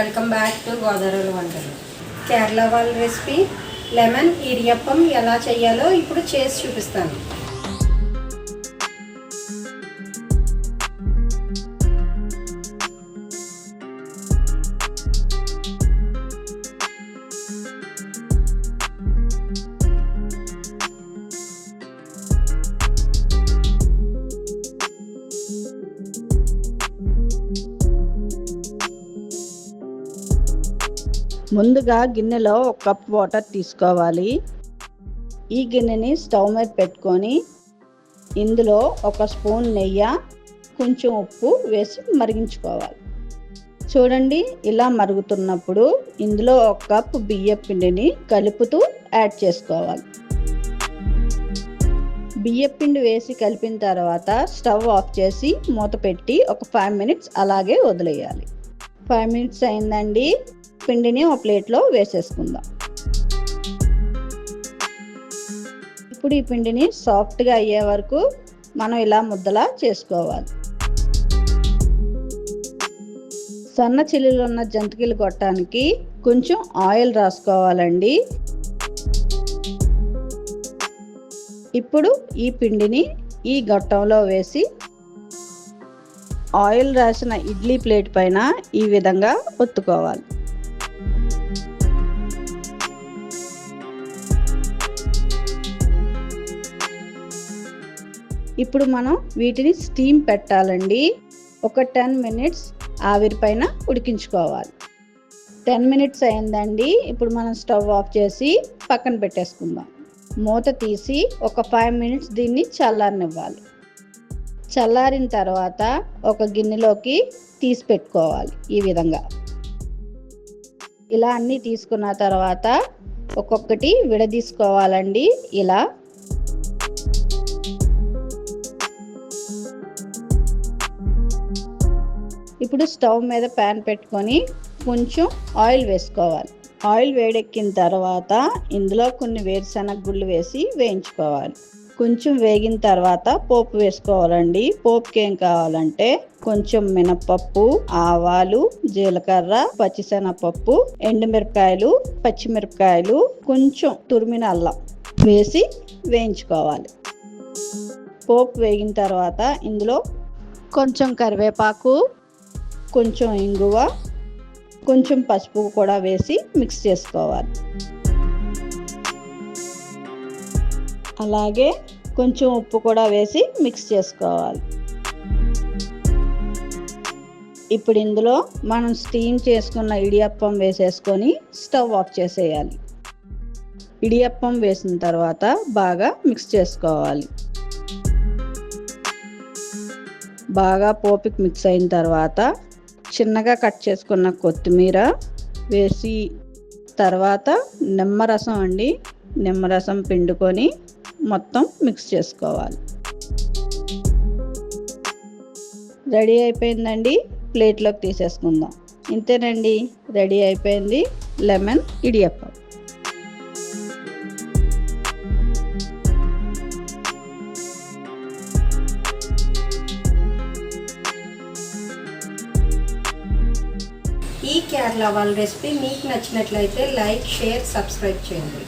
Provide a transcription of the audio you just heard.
Welcome back to Godavari వంటలు. కేరళ వాళ్ళ recipe lemon idiyappam ఎలా చేయాలో ఇప్పుడు చేసి చూపిస్తాను. ముందుగా గిన్నెలో ఒక కప్ వాటర్ తీసుకోవాలి. ఈ గిన్నెని స్టవ్ మీద పెట్టుకొని ఇందులో ఒక స్పూన్ నెయ్యి కొంచెం ఉప్పు వేసి మరిగించుకోవాలి. చూడండి ఇలా మరుగుతున్నప్పుడు ఇందులో ఒక కప్ బియ్య పిండిని కలుపుతూ యాడ్ చేసుకోవాలి. బియ్య పిండి వేసి కలిపిన తర్వాత స్టవ్ ఆఫ్ చేసి మూత పెట్టి ఒక ఫైవ్ మినిట్స్ అలాగే వదిలేయాలి. ఫైవ్ మినిట్స్ అయిందండి. పిండిని ఒక ప్లేట్లో వేసేసుకుందాం. ఇప్పుడు ఈ పిండిని సాఫ్ట్గా అయ్యే వరకు మనం ఇలా ముద్దలా చేసుకోవాలి. సన్న చిల్లులు ఉన్న జంతికలు కొట్టడానికి కొంచెం ఆయిల్ రాసుకోవాలండి. ఇప్పుడు ఈ పిండిని ఈ గొట్టంలో వేసి ఆయిల్ రాసిన ఇడ్లీ ప్లేట్ పైన ఈ విధంగా ఒత్తుకోవాలి. ఇప్పుడు మనం వీటిని స్టీమ్ పెట్టాలండి. ఒక టెన్ మినిట్స్ ఆవిరి పైన ఉడికించుకోవాలి. టెన్ మినిట్స్ అయిందండి. ఇప్పుడు మనం స్టవ్ ఆఫ్ చేసి పక్కన పెట్టేసుకుందాం. మూత తీసి ఒక ఫైవ్ మినిట్స్ దీన్ని చల్లారనివ్వాలి. చల్లారిన తర్వాత ఒక గిన్నెలోకి తీసి పెట్టుకోవాలి ఈ విధంగా. ఇలా అన్నీ తీసుకున్న తర్వాత ఒక్కొక్కటి విడదీసుకోవాలండి. ఇలా ఇప్పుడు స్టవ్ మీద ప్యాన్ పెట్టుకొని కొంచెం ఆయిల్ వేసుకోవాలి. ఆయిల్ వేడెక్కిన తర్వాత ఇందులో కొన్ని వేరుశనగ గుళ్ళు వేసి వేయించుకోవాలి. కొంచెం వేగిన తర్వాత పోపు వేసుకోవాలండి. పోపుకి ఏం కావాలంటే కొంచెం మినపప్పు ఆవాలు జీలకర్ర పచ్చిశనగపప్పు ఎండుమిరపకాయలు పచ్చిమిరపకాయలు కొంచెం తురిమిన అల్లం వేసి వేయించుకోవాలి. పోపు వేగిన తర్వాత ఇందులో కొంచెం కరివేపాకు కొంచెం ఇంగువ కొంచెం పసుపు కూడా వేసి మిక్స్ చేసుకోవాలి. అలాగే కొంచెం ఉప్పు కూడా వేసి మిక్స్ చేసుకోవాలి. ఇప్పుడు ఇందులో మనం స్టీమ్ చేసుకున్న ఇడియప్పం వేసేసుకొని స్టవ్ ఆఫ్ చేసేయాలి. ఇడియప్పం వేసిన తర్వాత బాగా మిక్స్ చేసుకోవాలి. బాగా పోపిక్ మిక్స్ అయిన తర్వాత చిన్నగా కట్ చేసుకున్న కొత్తిమీర వేసి తర్వాత నిమ్మరసం అండి. నిమ్మరసం పిండుకొని మొత్తం మిక్స్ చేసుకోవాలి. రెడీ అయిపోయిందండి. ప్లేట్లోకి తీసేసుకుందాం. ఇంతేనండి. రెడీ అయిపోయింది. లెమన్ ఇడియప్పం. ఈ కేరళ వాళ్ళ రెసిపీ మీకు నచ్చినట్లయితే లైక్ షేర్ సబ్స్క్రైబ్ చేయండి.